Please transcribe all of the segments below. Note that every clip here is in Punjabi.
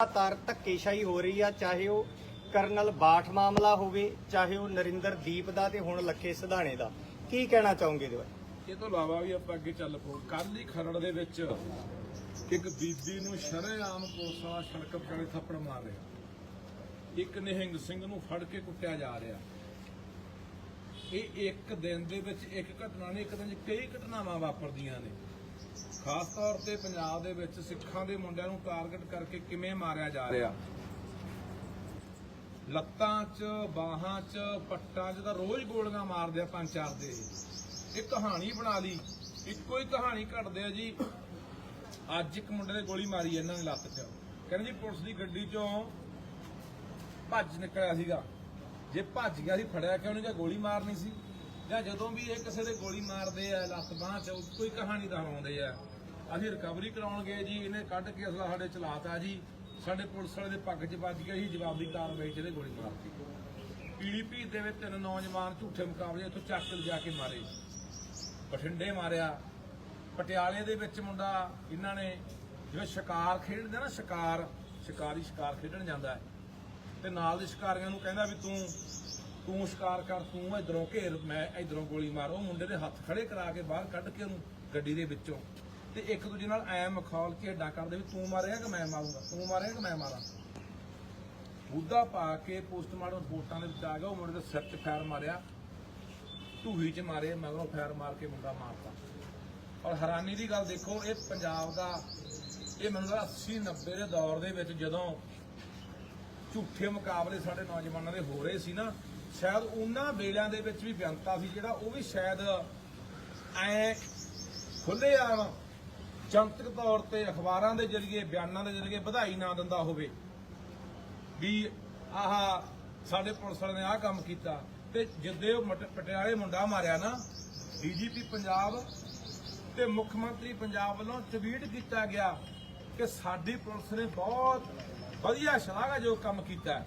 ਲਗਾਤਾਰ ਧੱਕੇਸ਼ਾਹੀ ਹੋ ਰਹੀ ਆ, ਚਾਹੇ ਉਹ ਕਰਨਲ ਬਾਠ ਮਾਮਲਾ ਹੋਵੇ, ਚਾਹੇ ਉਹ ਨਰਿੰਦਰ ਦੀਪ ਦਾ ਤੇ ਹੁਣ ਲੱਖੇ ਸਿਧਾਣੇ ਦਾ। ਕੀ ਕਹਿਣਾ ਚਾਹੋਗੇ ਇਹਦੇ ਇਹ ਤੋਂ ਇਲਾਵਾ ਵੀ ਆਪਾਂ ਅੱਗੇ ਚੱਲ ਪੋ ਕੱਲ ਹੀ ਖਰੜ ਦੇ ਵਿੱਚ ਇੱਕ ਬੀਬੀ ਨੂੰ ਸ਼ਰੇਆਮ ਪੁਲਿਸ ਸੜਕ ਪਕਾਲੇ ਥੱਪੜ ਮਾਰ ਰਿਹਾ। ਇੱਕ ਨਿਹੰਗ ਸਿੰਘ ਨੂੰ ਫੜ ਕੇ ਕੁੱਟਿਆ ਜਾ ਰਿਹਾ। ਇਹ ਇੱਕ ਦਿਨ ਦੇ ਵਿੱਚ ਇੱਕ ਘਟਨਾ ਨਹੀਂ, ਇੱਕ ਦਿਨ 'ਚ ਕਈ ਘਟਨਾਵਾਂ ਵਾਪਰਦੀਆਂ ਨੇ। ਖਾਸ ਤੌਰ ਤੇ ਪੰਜਾਬ ਦੇ ਵਿੱਚ ਸਿੱਖਾਂ ਦੇ ਮੁੰਡਿਆਂ ਨੂੰ ਟਾਰਗੇਟ ਕਰਕੇ ਕਿਵੇਂ ਮਾਰਿਆ ਜਾ ਰਿਹਾ? ਲੱਤਾਂ 'ਚ, ਬਾਹਾਂ 'ਚ, ਪੱਟਾਂ 'ਚ ਤਾਂ ਰੋਜ਼ ਗੋਲੀਆਂ ਮਾਰਦੇ ਆ ਪੰਜ ਚਾਰ ਦੇ। ਇਹ ਕਹਾਣੀ ਬਣਾ ਲਈ। ਇੱਕੋ ਹੀ ਕਹਾਣੀ ਘੜਦੇ ਆ ਜੀ। ਅੱਜ ਇੱਕ ਮੁੰਡੇ ਨੇ ਗੋਲੀ ਮਾਰੀ ਇਹਨਾਂ ਨੇ ਲੱਤ 'ਚ। ਕਹਿੰਦੇ ਜੀ ਪੁਲਿਸ ਦੀ ਗੱਡੀ 'ਚੋਂ ਭੱਜ ਨਿਕਲਿਆ ਸੀਗਾ। ਜੇ ਭੱਜ ਗਿਆ ਸੀ, ਫੜਿਆ ਕਿਉਂ ਨਹੀਂ ਗਿਆ ਗੋਲੀ ਮਾਰਨੀ ਸੀ? ਜਾਂ ਜਦੋਂ ਵੀ ਇਹ ਕਿਸੇ ਦੇ ਗੋਲੀ ਮਾਰਦੇ ਆ, ਲੱਤ ਬਾਂਹ 'ਚ ਕੋਈ ਕਹਾਣੀ ਦੁਹਰਾਉਂਦੇ ਆ। ਅਸੀਂ ਰਿਕਵਰੀ ਕਰਾਉਣ ਗਏ ਜੀ, ਇਹਨੇ ਕੱਢ ਕੇ ਅਸਲਾ ਸਾਡੇ ਚਲਾਤਾ ਜੀ। ਸਾਡੇ ਪੁਲਿਸ ਵਾਲੇ ਦੇ ਪੱਗ 'ਚ ਵੱਜ ਗਿਆ ਸੀ, ਜਵਾਬੀ ਕਾਰਵਾਈ 'ਚ ਇਹਦੇ ਗੋਲੀ ਮਾਰਤੀ। ਪੀੜੀਪੀ ਦੇ ਵਿੱਚ ਤਿੰਨ ਨੌਜਵਾਨ ਝੂਠੇ ਮੁਕਾਬਲੇ ਇੱਥੋਂ ਚੱਕ ਲਿਜਾ ਕੇ ਮਾਰੇ। ਬਠਿੰਡੇ ਮਾਰਿਆ। ਪਟਿਆਲੇ ਦੇ ਵਿੱਚ ਮੁੰਡਾ, ਇਹਨਾਂ ਨੇ ਜਿਵੇਂ ਸ਼ਿਕਾਰ ਖੇਡਦੇ ਨਾ, ਸ਼ਿਕਾਰ, ਸ਼ਿਕਾਰੀ ਸ਼ਿਕਾਰ ਖੇਡਣ ਜਾਂਦਾ ਹੈ। ਤੇ ਨਾਲ ਦੇ ਸ਼ਿਕਾਰੀਆਂ ਨੂੰ ਕਹਿੰਦਾ ਵੀ ਤੂੰ ਤੂੰ ਸ਼ਿਕਾਰ ਕਰ, ਤੂੰ ਇਧਰੋਂ ਘੇਰ, ਮੈਂ ਇਧਰੋਂ ਗੋਲੀ ਮਾਰ। ਉਹ ਮੁੰਡੇ ਦੇ ਹੱਥ ਖੜੇ ਕਰਾ ਕੇ ਬਾਹਰ ਕੱਢ ਕੇ ਉਹਨੂੰ ਗੱਡੀ ਦੇ ਵਿੱਚੋਂ ਤੇ ਇੱਕ ਦੂਜੇ ਨਾਲ ਐ ਮਖੌਲ ਕੇ ਅੱਡਾ ਕਰਦੇ ਵੀ ਤੂੰ ਮਾਰੇਗਾ ਕਿ ਮੈਂ ਮਾਰੂੰਗਾ, ਤੂੰ ਮਾਰੇਗਾ ਕਿ ਮੈਂ ਮਾਰਾਂ। ਮੁੱਦਾ ਪਾ ਕੇ ਪੋਸਟਮਾਰਟਮ ਰਿਪੋਰਟਾਂ ਦੇ ਵਿੱਚ ਆ ਗਿਆ, ਉਹ ਮੁੰਡੇ ਦੇ ਸਿਰ 'ਚ ਫੈਰ ਮਾਰਿਆ, ਢੂਹੀ 'ਚ ਮਾਰੇ, ਮਗਰੋਂ ਫੈਰ ਮਾਰ ਕੇ ਮੁੰਡਾ ਮਾਰਤਾ। ਔਰ ਹੈਰਾਨੀ ਦੀ ਗੱਲ ਦੇਖੋ, ਇਹ ਪੰਜਾਬ ਦਾ, ਇਹ ਮੈਨੂੰ ਲੱਗਦਾ 80 90 ਦੇ ਦੌਰ ਦੇ ਵਿੱਚ ਜਦੋਂ ਝੂਠੇ ਮੁਕਾਬਲੇ ਸਾਡੇ ਨੌਜਵਾਨਾਂ ਦੇ ਹੋ ਰਹੇ ਸੀ ਨਾ, ਸ਼ਾਇਦ ਉਹਨਾਂ ਵੇਲਿਆਂ ਦੇ ਵਿੱਚ ਵੀ ਬੇਅੰਤਾ ਸੀ ਜਿਹੜਾ ਉਹ ਵੀ ਸ਼ਾਇਦ ਐ ਖੁੱਲੇ ਆ ਜਨਤਕ ਤੌਰ ਤੇ ਅਖਬਾਰਾਂ ਦੇ ਜ਼ਰੀਏ, ਬਿਆਨਾਂ ਦੇ ਜ਼ਰੀਏ ਵਧਾਈ ਨਾ ਦਿੰਦਾ ਹੋਵੇ ਵੀ ਆਹ ਸਾਡੇ ਪੁਲਿਸ ਵਾਲਿਆਂ ਨੇ ਆਹ ਕੰਮ ਕੀਤਾ ਤੇ ਜਿੱਦੇ ਉਹ ਮਟ- ਪਟਿਆਲੇ ਮੁੰਡਾ ਮਾਰਿਆ ਨਾ, ਡੀਜੀਪੀ ਪੰਜਾਬ ਤੇ ਮੁੱਖ ਮੰਤਰੀ ਪੰਜਾਬ ਵੱਲੋਂ ਟਵੀਟ ਕੀਤਾ ਗਿਆ ਕਿ ਸਾਡੀ ਪੁਲਿਸ ਨੇ ਬਹੁਤ ਵਧੀਆ ਸ਼ਲਾਘਾਯੋਗ ਕੰਮ ਕੀਤਾ ਹੈ।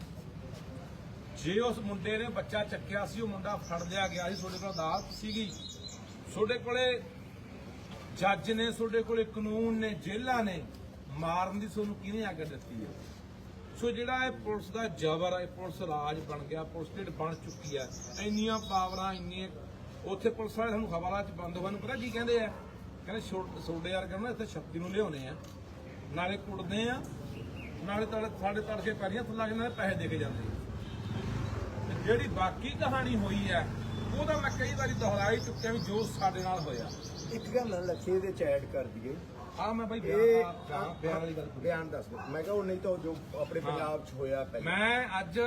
ਜੇ ਉਸ ਮੁੰਡੇ ਨੇ ਬੱਚਾ ਚੱਕਿਆ ਸੀ, ਉਹ ਮੁੰਡਾ ਫੜ ਲਿਆ ਗਿਆ ਸੀ, ਤੁਹਾਡੇ ਕੋਲ ਦਾਤ ਸੀਗੀ ਤੁਹਾਡੇ ਕੋਲੇ ਜੱਜ ਨੇ ਤੁਹਾਡੇ ਕੋਲੇ, ਕਾਨੂੰਨ ਨੇ, ਜੇਲ੍ਹਾਂ ਨੇ ਮਾਰਨ ਦੀ ਤੁਹਾਨੂੰ ਕਿਹਨੇ ਆਗਿਆ ਦਿੱਤੀ ਹੈ? ਸੋ ਜਿਹੜਾ ਇਹ ਪੁਲਿਸ ਦਾ ਜ਼ਬਰ ਹੈ ਪੁਲਿਸ ਰਾਜ ਬਣ ਗਿਆ, ਪੁਲਿਸ ਸਟੇਟ ਬਣ ਚੁੱਕੀ ਹੈ। ਇੰਨੀਆਂ ਪਾਵਰਾਂ, ਇੰਨੀਆਂ ਉੱਥੇ ਪੁਲਿਸ ਵਾਲੇ ਸਾਨੂੰ ਖਬਰਾਂ 'ਚ ਬੰਦ ਹੋਣ ਨੂੰ ਪਤਾ ਕੀ ਕਹਿੰਦੇ ਆ? ਕਹਿੰਦੇ ਛੋਡੇ ਯਾਰ ਕਹਿੰਦੇ ਇੱਥੇ ਸ਼ਕਤੀ ਨੂੰ ਲਿਆਉਣੇ ਆ। ਨਾਲੇ ਕੁੱਟਦੇ ਆ, ਨਾਲੇ ਤੁਹਾਡੇ ਸਾਡੇ ਤੜਕੇ ਪੈਰੀਆਂ ਥੱਲਾ ਕੇ ਨਾਲੇ ਪੈਸੇ ਦੇ ਕੇ ਜਾਂਦੇ ਜਿਹੜੀ ਬਾਕੀ ਕਹਾਣੀ ਹੋਈ ਹੈ ਉਹ ਤਾਂ ਮੈਂ ਕਈ ਵਾਰੀ ਦੁਹਰਾਈ ਚੁੱਕਿਆ ਵੀ ਜੋ ਸਾਡੇ ਨਾਲ ਹੋਇਆ। ਇੱਕ ਗੱਲ ਲੱਖੇ ਦੇ ਚ ਐਡ ਕਰ ਦਈਏ। ਆ ਮੈਂ ਬਾਈ ਇਹ ਬਿਆਨ ਬਿਆਨ- ਬਿਆਨ ਵਾਲੀ ਗੱਲ ਕਰੀ। ਬਿਆਨ ਦੱਸ ਦਿਓ। ਮੈਂ ਕਿਹਾ ਉਹ ਨਹੀਂ ਤਾਂ ਉਹ ਜੋ ਆਪਣੇ। ਪੰਜਾਬ ਚ ਹੋਇਆ ਪਹਿਲਾਂ। ਮੈਂ ਅੱਜ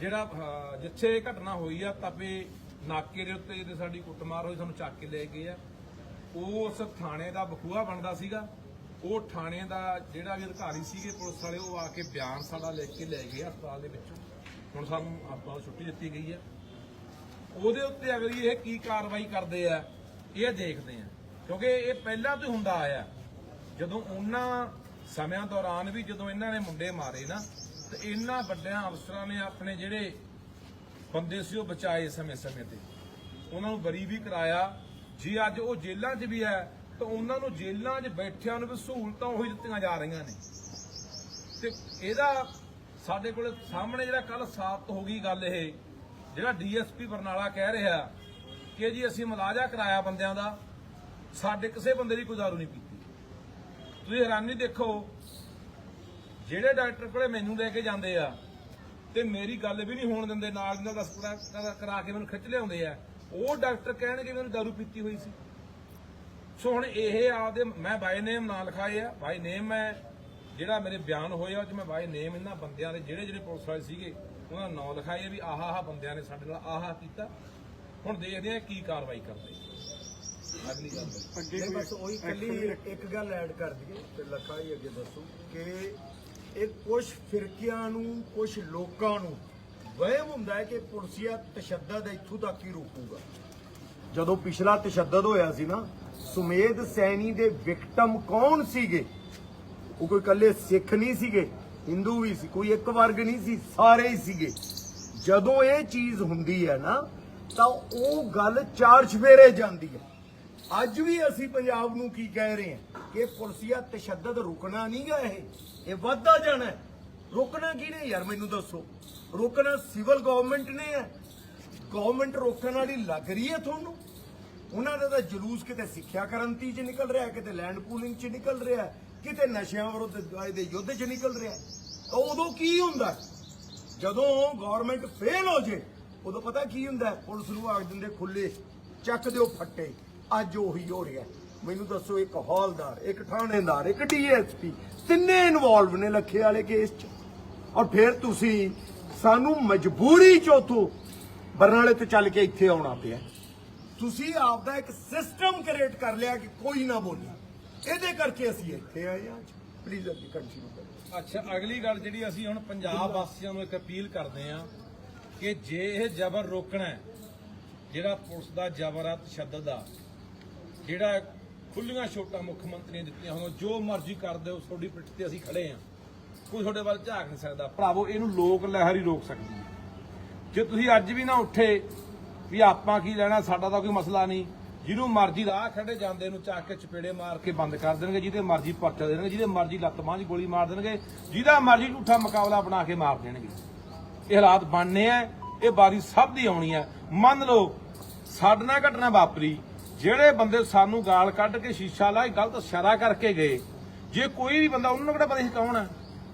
ਜਿਹੜਾ ਅਹ, ਜਿੱਥੇ ਇਹ ਘਟਨਾ ਹੋਈ ਆ ਤਪੇ ਨਾਕੇ ਦੇ ਉੱਤੇ ਜਿਹਦੇ ਸਾਡੀ ਕੁੱਟਮਾਰ ਹੋਈ ਸਾਨੂੰ ਚੱਕ ਕੇ ਲੈ ਗਏ ਆ। ਉਸ ਥਾਣੇ ਦਾ ਬਖੂਆ ਬਣਦਾ ਸੀਗਾ। ਉਹ ਥਾਣੇ ਦਾ ਜਿਹੜਾ ਵੀ ਅਧਿਕਾਰੀ ਸੀਗੇ ਪੁਲਿਸ ਵਾਲੇ ਉਹ ਆ ਕੇ ਬਿਆਨ ਸਾਡਾ ਲਿਖ ਕੇ ਲੈ ਗਏ ਹਸਪਤਾਲ ਦੇ ਵਿੱਚੋਂ। ਹੁਣ ਸਾਨੂੰ ਹਸਪਤਾਲ ਛੁੱਟੀ ਦਿੱਤੀ ਗਈ ਆ। ਉਹਦੇ ਉੱਤੇ ਅਗਲੀ ਇਹ ਕੀ ਕਾਰਵਾਈ ਕਰਦੇ ਆ ਇਹ ਦੇਖਦੇ ਆ। ਕਿਉਂਕਿ ਇਹ ਪਹਿਲਾਂ ਤੋਂ ਹੁੰਦਾ ਆਇਆ। ਜਦੋਂ ਉਹਨਾਂ ਸਮਿਆਂ ਦੌਰਾਨ ਵੀ ਜਦੋਂ ਇਹਨਾਂ ਨੇ ਮੁੰਡੇ ਮਾਰੇ ਨਾ, ਤੇ ਇਹਨਾਂ ਵੱਡਿਆਂ ਅਫਸਰਾਂ ਨੇ ਆਪਣੇ ਜਿਹੜੇ ਬੰਦੇ ਸੀ, ਉਹ ਬਚਾਏ ਸਮੇਂ-ਸਮੇਂ ਤੇ। ਉਹਨਾਂ ਨੂੰ ਬਰੀ ਵੀ ਕਰਾਇਆ। ਜੀ ਅੱਜ ਉਹ ਜੇਲ੍ਹਾਂ 'ਚ ਵੀ ਹੈ, ਤਾਂ ਉਹਨਾਂ ਨੂੰ ਜੇਲ੍ਹਾਂ 'ਚ ਬੈਠਿਆਂ ਨੂੰ ਵੀ ਸਹੂਲਤਾਂ ਉਹੀ ਦਿੱਤੀਆਂ ਜਾ ਰਹੀਆਂ ਨੇ। ਤੇ ਇਹਦਾ ਸਾਡੇ ਕੋਲ ਸਾਹਮਣੇ ਜਿਹੜਾ ਕੱਲ ਸਾਬਤ ਹੋ ਗਈ ਗੱਲ ਇਹ, ਜਿਹੜਾ ਡੀਐਸਪੀ ਬਰਨਾਲਾ ਕਹਿ ਰਿਹਾ ਕਿ ਜੀ ਅਸੀਂ ਮਲਾਜਾ ਕਰਾਇਆ ਬੰਦਿਆਂ ਦਾ, ਸਾਡੇ ਕਿਸੇ ਬੰਦੇ ਦੀ ਕੋਈ ਦਾਰੂ ਨਹੀਂ ਪੀਤੀ। ਤੁਸੀਂ ਹੈਰਾਨੀ ਦੇਖੋ, ਜਿਹੜੇ ਡਾਕਟਰ ਕੋਲੇ ਮੈਨੂੰ ਲੈ ਕੇ ਜਾਂਦੇ ਆ, ਤੇ ਮੇਰੀ ਗੱਲ ਵੀ ਨਹੀਂ ਹੋਣ ਦਿੰਦੇ, ਨਾਲ ਦੀ ਨਾਲ ਦਸ ਕਰਾ ਕੇ ਮੈਨੂੰ ਖਿੱਚ ਲਿਆਉਂਦੇ ਆ, ਉਹ ਡਾਕਟਰ ਕਹਿਣਗੇ ਮੈਨੂੰ ਦਾਰੂ ਪੀਤੀ ਹੋਈ ਸੀ। ਸੋ ਹੁਣ ਇਹ ਆਪਦੇ, ਮੈਂ ਬਾਈ ਨੇਮ ਨਾਂ ਲਿਖਾਏ ਆ ਬਾਈ ਨੇਮ ਮੈਂ ਜਿਹੜਾ ਮੇਰੇ ਬਿਆਨ ਹੋਇਆ, ਉਹ 'ਚ ਮੈਂ ਬਾਈ ਨੇਮ ਇਹਨਾਂ ਬੰਦਿਆਂ ਦੇ ਜਿਹੜੇ ਜਿਹੜੇ ਪੁਲਿਸ ਵਾਲੇ ਸੀਗੇ, ਉਹਨਾਂ ਦਾ ਨਾਂ ਲਿਖਾਏ ਵੀ ਆਹ ਆਹ ਬੰਦਿਆਂ ਨੇ ਸਾਡੇ ਨਾਲ ਆਹ ਆਹ ਕੀਤਾ। ਹੁਣ ਦੇਖਦੇ ਆ ਕੀ ਕਾਰਵਾਈ ਕਰਦੇ। ਅਗਲੀ ਗੱਲ ਨਹੀਂ ਬਸ ਉਹੀ ਕੱਲੀ ਇੱਕ ਗੱਲ ਐਡ ਕਰ ਦਈਏ ਤੇ ਲੱਖਾ ਹੀ ਅੱਗੇ ਦੱਸੋ ਕਿ ਇਹ ਕੁਝ ਫਿਰਕਿਆਂ ਨੂੰ ਕੁਝ ਲੋਕਾਂ ਨੂੰ ਵਹਿਮ ਹੁੰਦਾ ਹੈ ਕਿ ਪੁਲਸੀਆ ਤਸ਼ੱਦਦ ਇੱਥੋਂ ਤੱਕ ਹੀ ਰੋਕੂਗਾ। ਜਦੋਂ ਪਿਛਲਾ ਤਸ਼ੱਦਦ ਹੋਇਆ ਸੀ ਨਾ ਸੁਮੇਧ ਸੈਣੀ ਦੇ ਵਿਕਟਮ ਕੌਣ ਸੀਗੇ? ਉਹ ਕੋਈ ਇਕੱਲੇ ਸਿੱਖ ਨਹੀਂ ਸੀਗੇ ਹਿੰਦੂ ਵੀ ਸੀ ਕੋਈ ਇੱਕ ਵਰਗ ਨਹੀਂ ਸੀ ਸਾਰੇ ਹੀ ਸੀਗੇ। ਜਦੋਂ ਇਹ ਚੀਜ਼ ਹੁੰਦੀ ਹੈ ਨਾ ਤਾਂ ਉਹ ਗੱਲ ਚਾਰ ਚਫੇਰੇ ਜਾਂਦੀ ਹੈ। ਅੱਜ ਵੀ ਅਸੀਂ ਪੰਜਾਬ ਨੂੰ ਕੀ ਕਹਿ ਰਹੇ ਹਾਂ ਕਿ ਪੁਲਸੀਆ ਤਸ਼ੱਦਦ ਰੁਕਣਾ ਨਹੀਂਗਾ ਇਹ। ਇਹ ਵੱਧਦਾ ਜਾਣਾ ਹੈ। ਰੁਕਣਾ ਕਿਹਨੇ ਯਾਰ ਮੈਨੂੰ ਦੱਸੋ। ਰੋਕਣਾ ਸਿਵਲ ਗਵਰਨਮੈਂਟ ਨੇ ਹੈ। ਗਵਰਨਮੈਂਟ ਰੋਕਣ ਵਾਲੀ ਲੱਗ ਰਹੀ ਹੈ ਤੁਹਾਨੂੰ? ਉਹਨਾਂ ਦਾ ਤਾਂ ਜਲੂਸ ਕਿਤੇ ਸਿੱਖਿਆ ਕਰੰਤੀ 'ਚ ਨਿਕਲ ਰਿਹਾ ਕਿਤੇ ਲੈਂਡ ਪੂਲਿੰਗ 'ਚ ਨਿਕਲ ਰਿਹਾ ਕਿਤੇ ਨਸ਼ਿਆਂ ਵਿਰੁੱਧ ਦੇ ਯੁੱਧ 'ਚ ਨਿਕਲ ਰਿਹਾ ਤਾਂ ਉਦੋਂ ਕੀ ਹੁੰਦਾ ਜਦੋਂ ਗਵਰਨਮੈਂਟ ਫੇਲ ਹੋ ਜੇ ਉਦੋਂ ਪਤਾ ਕੀ ਹੁੰਦਾ? ਪੁਲਿਸ ਨੂੰ ਆਖ ਦਿੰਦੇ ਖੁੱਲੇ ਚੱਕ ਦਿਓ ਫੱਟੇ। ਅੱਜ ਉਹੀ ਹੋ ਰਿਹਾ। ਮੈਨੂੰ ਦੱਸੋ ਇੱਕ ਹੌਲਦਾਰ ਇੱਕ ਥਾਣੇਦਾਰ ਇੱਕ ਡੀਐਸਪੀ ਤਿੰਨੇ ਇਨਵੋਲਵ ਨੇ ਲੱਖੇ ਵਾਲੇ ਕੇਸ 'ਚ। ਔਰ ਫਿਰ ਤੁਸੀਂ ਸਾਨੂੰ ਮਜਬੂਰੀ ਚ ਉੱਥੋਂ ਬਰਨਾਲੇ ਤੋਂ ਚੱਲ ਕੇ ਇੱਥੇ ਆਉਣਾ ਪਿਆ। ਤੁਸੀਂ ਆਪਦਾ ਇੱਕ ਸਿਸਟਮ ਕ੍ਰੀਏਟ ਕਰ ਲਿਆ ਕਿ ਕੋਈ ਨਾ ਬੋਲੇ ਇਹਦੇ ਕਰਕੇ ਅਸੀਂ ਇੱਥੇ ਆਏ ਹਾਂ। ਪਲੀਜ਼ ਅੱਗੇ ਕੰਟੀਨਿਊ ਕਰੋ। ਅੱਛਾ ਅਗਲੀ ਗੱਲ ਜਿਹੜੀ ਅਸੀਂ ਹੁਣ ਪੰਜਾਬ ਵਾਸੀਆਂ ਨੂੰ ਇੱਕ ਅਪੀਲ ਕਰਦੇ ਹਾਂ ਕਿ ਜੇ ਇਹ ਜ਼ਬਰ ਰੋਕਣਾ ਹੈ, ਜਿਹੜਾ ਪੁਲਿਸ ਦਾ ਜ਼ਬਰ ਆ, ਤਸ਼ੱਦਦ ਆ, ਜਿਹੜਾ ਖੁੱਲੀਆਂ ਛੋਟਾਂ ਮੁੱਖ ਮੰਤਰੀ ਨੇ ਦਿੱਤੀਆਂ ਹੋਣ ਜੋ ਮਰਜ਼ੀ ਕਰ ਦਿਓ, ਤੁਹਾਡੀ ਪਿੱਠ ਤੇ ਅਸੀਂ ਖੜੇ ਆ ਕੋਈ ਤੁਹਾਡੇ ਵੱਲ ਝਾਕ ਨਹੀਂ ਸਕਦਾ। ਭਰਾਵੋ, ਇਹਨੂੰ ਲੋਕ ਲਹਿਰ ਹੀ ਰੋਕ ਸਕਦੀ ਹੈ। ਜੇ ਤੁਸੀਂ ਅੱਜ ਵੀ ਨਾ ਉੱਠੇ ਵੀ ਆਪਾਂ ਕੀ ਲੈਣਾ, ਸਾਡਾ ਤਾਂ ਕੋਈ ਮਸਲਾ ਨਹੀਂ। ਜਿਹਨੂੰ ਮਰਜ਼ੀ ਰਾਹ ਖੜੇ ਜਾਂਦੇ ਨੂੰ ਚੱਕ ਕੇ ਚਪੇੜੇ ਮਾਰ ਕੇ ਬੰਦ ਕਰ ਦੇਣਗੇ, ਜਿਹਦੇ ਮਰਜ਼ੀ ਪਰਚਾ ਦੇਣਗੇ, ਜਿਹਦੇ ਮਰਜ਼ੀ ਲੱਤ ਬਾਂਹ 'ਚ ਗੋਲੀ ਮਾਰ ਦੇਣਗੇ, ਜਿਹਦਾ ਮਰਜ਼ੀ ਝੂਠਾ ਮੁਕਾਬਲਾ ਬਣਾ ਕੇ ਮਾਰ ਦੇਣਗੇ। ਇਹ ਹਾਲਾਤ ਬਣਨੇ ਆ ਇਹ ਬਾਰੀ ਸਭ ਦੀ ਆਉਣੀ ਆ। ਮੰਨ ਲਓ ਸਾਡੇ ਨਾਲ ਘਟਨਾ ਵਾਪਰੀ ਜਿਹੜੇ ਬੰਦੇ ਸਾਨੂੰ ਗਾਲ ਕੱਢ ਕੇ ਸ਼ੀਸ਼ਾ ਲਾਏ ਗਲਤ ਇਸ਼ਾਰਾ ਕਰਕੇ ਗਏ ਜੇ ਕੋਈ ਵੀ ਬੰਦਾ ਉਹਨਾਂ ਨੂੰ ਕਿਹੜਾ ਪਤਾ ਸੀ ਕੌਣ ਆ?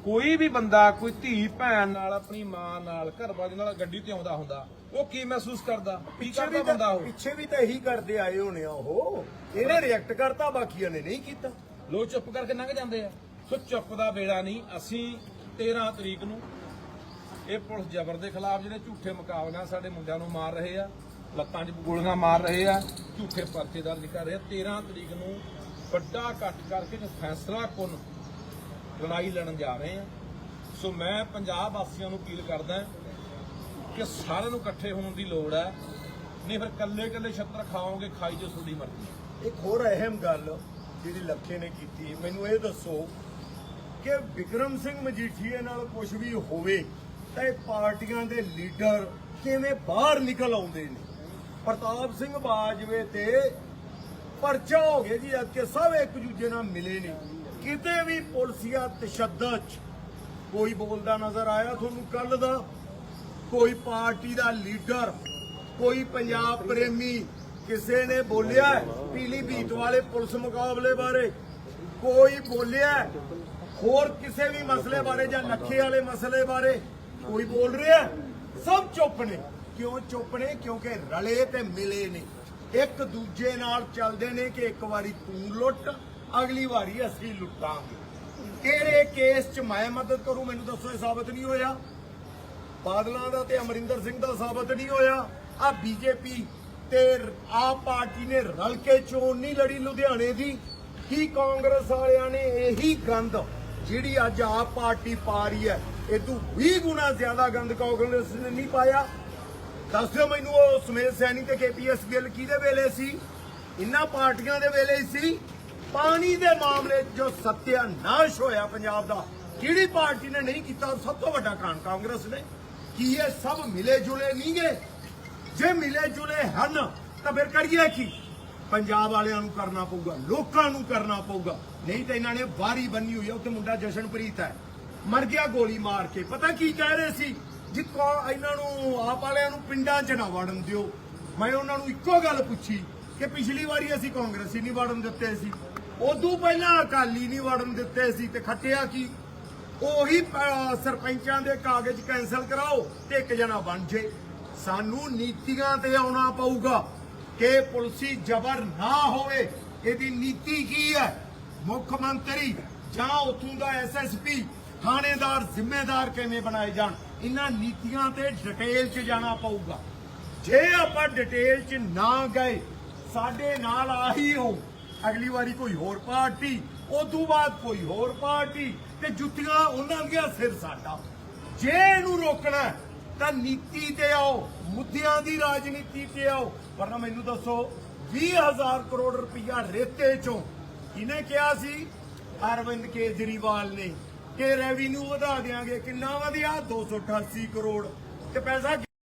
ਕੋਈ ਵੀ ਬੰਦਾ ਕੋਈ ਧੀ ਭੈਣ ਨਾਲ ਆਪਣੀ ਮਾਂ ਨਾਲ ਘਰ ਵਾਲੇ ਨਾਲ ਗੱਡੀ ਤੇ ਆਉਂਦਾ ਹੁੰਦਾ ਉਹ ਕੀ ਮਹਿਸੂਸ ਕਰਦਾ? ਕੀ ਪਿੱਛੇ ਕਰਦਾ ਵੀ ਬੰਦਾ ਉਹ? ਪਿੱਛੇ ਵੀ ਤਾਂ ਇਹੀ ਕਰਦੇ ਆਏ ਹੋਣੇ ਆ ਉਹ। ਇਹਨੇ ਰਿਐਕਟ ਕਰਤਾ ਬਾਕੀਆਂ ਨੇ ਨਹੀਂ ਕੀਤਾ। ਲੋਕ ਚੁੱਪ ਕਰਕੇ ਲੰਘ ਜਾਂਦੇ ਆ। ਸੋ ਚੁੱਪ ਦਾ ਵੇੜਾ ਨਹੀਂ। ਅਸੀਂ 13 ਤਰੀਕ ਨੂੰ ਇਹ ਪੁਲਿਸ ਜ਼ਬਰ ਦੇ ਖਿਲਾਫ ਜਿਹੜੇ ਝੂਠੇ ਮੁਕਾਬਲਿਆਂ ਸਾਡੇ ਮੁੰਡਿਆਂ ਨੂੰ ਮਾਰ ਰਹੇ ਆ, ਲੱਤਾਂ 'ਚ ਗੋਲੀਆਂ ਮਾਰ ਰਹੇ ਆ, ਝੂਠੇ ਪਰਚੇ ਦਰਜ ਕਰ ਰਹੇ ਆ। 13 ਤਰੀਕ ਨੂੰ ਵੱਡਾ ਇਕੱਠ ਕਰਕੇ ਜੋ ਫੈਸਲਾ ਕੁਨ ਲੜਾਈ ਲੜਨ ਜਾ ਰਹੇ ਆ। ਸੋ ਮੈਂ ਪੰਜਾਬ ਵਾਸੀਆਂ ਨੂੰ ਅਪੀਲ ਕਰਦਾ ਕਿ ਸਾਰਿਆਂ ਨੂੰ ਇਕੱਠੇ ਹੋਣ ਦੀ ਲੋੜ ਹੈ ਨਹੀਂ ਫਿਰ ਕੱਲੇ ਕੱਲੇ ਛੱਤਰ ਖਾਓਗੇ, ਖਾਈ ਜੋ ਤੁਹਾਡੀ ਮਰਜ਼ੀ ਇੱਕ ਹੋਰ ਅਹਿਮ ਗੱਲ ਜਿਹੜੀ ਲੱਖੇ ਨੇ ਕੀਤੀ, ਮੈਨੂੰ ਇਹ ਦੱਸੋ ਕਿ ਵਿਕਰਮ ਸਿੰਘ ਮਜੀਠੀਏ ਨਾਲ ਕੁਝ ਵੀ ਹੋਵੇ ਤਾਂ ਇਹ ਪਾਰਟੀਆਂ ਦੇ ਲੀਡਰ ਕਿਵੇਂ ਬਾਹਰ ਨਿਕਲ ਆਉਂਦੇ ਨੇ? ਪ੍ਰਤਾਪ ਸਿੰਘ ਬਾਜਵੇ ਤੇ ਪਰਚਾ ਹੋ ਗਿਆ ਜੀ, ਅੱਜ ਕੇ ਸਭ ਇੱਕ ਦੂਜੇ ਨਾਲ ਮਿਲੇ ਨੇ। ਕਿਤੇ ਵੀ ਪੁਲਸੀਆ ਤਸ਼ੱਦਦ ਕੋਈ ਬੋਲਦਾ ਨਜ਼ਰ ਆਇਆ ਤੁਹਾਨੂੰ ਕੱਲ ਦਾ? ਕੋਈ ਪਾਰਟੀ ਦਾ ਲੀਡਰ, ਕੋਈ ਪੰਜਾਬ ਪ੍ਰੇਮੀ ਕਿਸੇ ਨੇ ਬੋਲਿਆ ਪੀਲੀ ਪੀਲੀਭੀਤ ਵਾਲੇ ਪੁਲਿਸ ਮੁਕਾਬਲੇ ਬਾਰੇ? ਕੋਈ ਬੋਲਿਆ ਹੋਰ ਕਿਸੇ ਵੀ ਮਸਲੇ ਬਾਰੇ ਜਾਂ ਲੱਖੇ ਵਾਲੇ ਮਸਲੇ ਬਾਰੇ? ਕੋਈ ਬੋਲ ਰਿਹਾ? ਸਭ ਚੁੱਪ ਨੇ। ਕਿਉਂ ਚੁੱਪ ਨੇ? ਕਿਉਂਕਿ ਰਲੇ ਤੇ ਮਿਲੇ ਨੇ। ਇੱਕ ਦੂਜੇ ਨਾਲ ਚੱਲਦੇ ਨੇ ਕਿ ਇੱਕ ਵਾਰੀ ਤੂੰ ਲੁੱਟ, ਅਗਲੀ ਵਾਰੀ ਅਸੀਂ ਲੁੱਟਾਂਗੇ। ਕਿਹੜੇ ਕੇਸ 'ਚ ਮੈਂ ਮਦਦ ਕਰੂ, ਮੈਨੂੰ ਦੱਸੋ, ਇਹ ਸਾਬਤ ਨਹੀਂ ਹੋਇਆ? ਬਾਦਲਾਂ ਦਾ ਤੇ ਅਮਰਿੰਦਰ ਸਿੰਘ ਦਾ ਸਾਬਤ ਨਹੀਂ ਹੋਇਆ। ਆ ਬੀਜੇਪੀ ਤੇ ਆਪ ਪਾਰਟੀ ਨੇ ਰਲ ਕੇ ਚੋਣ ਨਹੀਂ ਲੜੀ ਲੁਧਿਆਣੇ ਦੀ। ਕੀ ਕਾਂਗਰਸ ਵਾਲਿਆਂ ਨੇ ਇਹੀ ਗੰਦ ਜਿਹੜੀ ਅੱਜ ਆਪ ਪਾਰਟੀ ਪਾ ਰਹੀ ਹੈ, ਇਹ ਤੋਂ 20 ਗੁਣਾ ਜ਼ਿਆਦਾ ਗੰਦ ਕਾਂਗਰਸ ਨੇ ਨਹੀਂ ਪਾਇਆ? ਦੱਸ ਦਿਓ ਮੈਨੂੰ ਉਹ ਸੁਮੇਧ ਸੈਣੀ ਤੇ ਕੇਪੀਐਸ ਗਿੱਲ ਕਿਹਦੇ ਵੇਲੇ ਸੀ? ਇਨ੍ਹਾਂ ਪਾਰਟੀਆਂ ਦੇ ਵੇਲੇ ਸੀ। ਪਾਣੀ ਦੇ ਮਾਮਲੇ 'ਚ ਜੋ ਸੱਤਿਆਨਾਸ਼ ਹੋਇਆ ਪੰਜਾਬ ਦਾ, ਕਿਹੜੀ ਪਾਰਟੀ ਨੇ ਨਹੀਂ ਕੀਤਾ? ਸਭ ਤੋਂ ਵੱਡਾ ਕਾਰਨ ਕਾਂਗਰਸ ਨੇ। ਕੀ ਇਹ ਸਭ ਮਿਲੇ ਜੁਲੇ ਨਹੀਂ ਗਏ ਜੇ ਮਿਲੇ ਜੁਲੇ ਹਨ, ਤਾਂ ਫਿਰ ਕਰੀਏ ਕੀ? ਪੰਜਾਬ ਵਾਲਿਆਂ ਨੂੰ ਕਰਨਾ ਪਊਗਾ, ਲੋਕਾਂ ਨੂੰ ਕਰਨਾ ਪਊਗਾ। ਨਹੀਂ ਤਾਂ ਇਹਨਾਂ ਨੇ ਵਾਰੀ ਬੰਨੀ ਹੋਈ ਹੈ ਉੱਥੇ ਮੁੰਡਾ ਜਸ਼ਨਪ੍ਰੀਤ ਹੈ। ਮਰ ਗਿਆ ਗੋਲੀ ਮਾਰ ਕੇ। ਪਤਾ ਕੀ ਕਹਿ ਰਹੇ ਸੀ? ਜਿੱਕੋ ਇਹਨਾਂ ਨੂੰ, ਆਪ ਵਾਲਿਆਂ ਨੂੰ ਪਿੰਡਾਂ 'ਚ ਨਾ ਵੜਨ ਦਿਓ। ਮੈਂ ਉਹਨਾਂ ਨੂੰ ਇੱਕੋ ਗੱਲ ਪੁੱਛੀ ਕਿ ਪਿਛਲੀ ਵਾਰੀ ਅਸੀਂ ਕਾਂਗਰਸੀ ਨਹੀਂ ਵੜਨ ਦਿੱਤੇ ਸੀ। ਉਦੋਂ ਪਹਿਲਾਂ ਅਕਾਲੀ ਨਹੀਂ ਵੜਨ ਦਿੱਤੇ ਸੀ ਤੇ ਖੱਟਿਆ ਕੀ? ਉਹੀ ਸਰਪੰਚਾਂ ਦੇ ਕਾਗਜ਼ ਕੈਨਸਲ ਕਰਾਓ ਤੇ ਇੱਕ ਜਣਾ ਬਣ ਜੇ। ਸਾਨੂੰ ਨੀਤੀਆਂ ਤੇ ਆਉਣਾ ਪਊਗਾ। ਕਿ ਪੁਲਸੀ ਜ਼ਬਰ ਨਾ ਹੋਵੇ, ਇਹਦੀ ਨੀਤੀ ਕੀ ਹੈ? ਮੁੱਖ ਮੰਤਰੀ ਜਾਂ ਉਥੋਂ ਦਾ ਐਸਐਸਪੀ ਥਾਣੇਦਾਰ ਜ਼ਿੰਮੇਦਾਰ ਕਿਵੇਂ ਬਣਾਏ ਜਾਣ? ਇਹਨਾਂ ਨੀਤੀਆਂ ਤੇ ਡਿਟੇਲ 'ਚ ਜਾਣਾ ਪਊਗਾ। ਜੇ ਆਪਾਂ ਡਿਟੇਲ 'ਚ ਨਾ ਗਏ, ਸਾਡੇ ਨਾਲ ਆਹੀ ਹੋ। ਅਗਲੀ ਵਾਰੀ ਕੋਈ ਹੋਰ ਪਾਰਟੀ, ਉਦੋਂ ਬਾਅਦ ਕੋਈ ਹੋਰ ਪਾਰਟੀ ਤੇ ਜੁੱਤੀਆਂ ਉਹਨਾਂ ਦੀਆਂ ਸਿਰ ਸਾਡਾ। ਜੇ ਇਹਨੂੰ ਰੋਕਣਾ ਤਾਂ ਨੀਤੀ ਤੇ ਆਓ, ਮੁੱਦਿਆਂ ਦੀ ਰਾਜਨੀਤੀ ਤੇ ਆਓ। ਵਰਨਾ ਮੈਨੂੰ ਦੱਸੋ 20000 ਕਰੋੜ ਰੁਪਇਆ ਰੇਤੇ ਚੋਂ ਕਿਹਨੇ ਕਿਹਾ ਸੀ? ਅਰਵਿੰਦ ਕੇਜਰੀਵਾਲ ਨੇ। ਕਿ ਰੈਵਨਿਊ ਵਧਾ ਦੇਾਂਗੇ ਕਿੰਨਾ ਵਧਿਆ? 288 ਕਰੋੜ। ਤੇ ਪੈਸਾ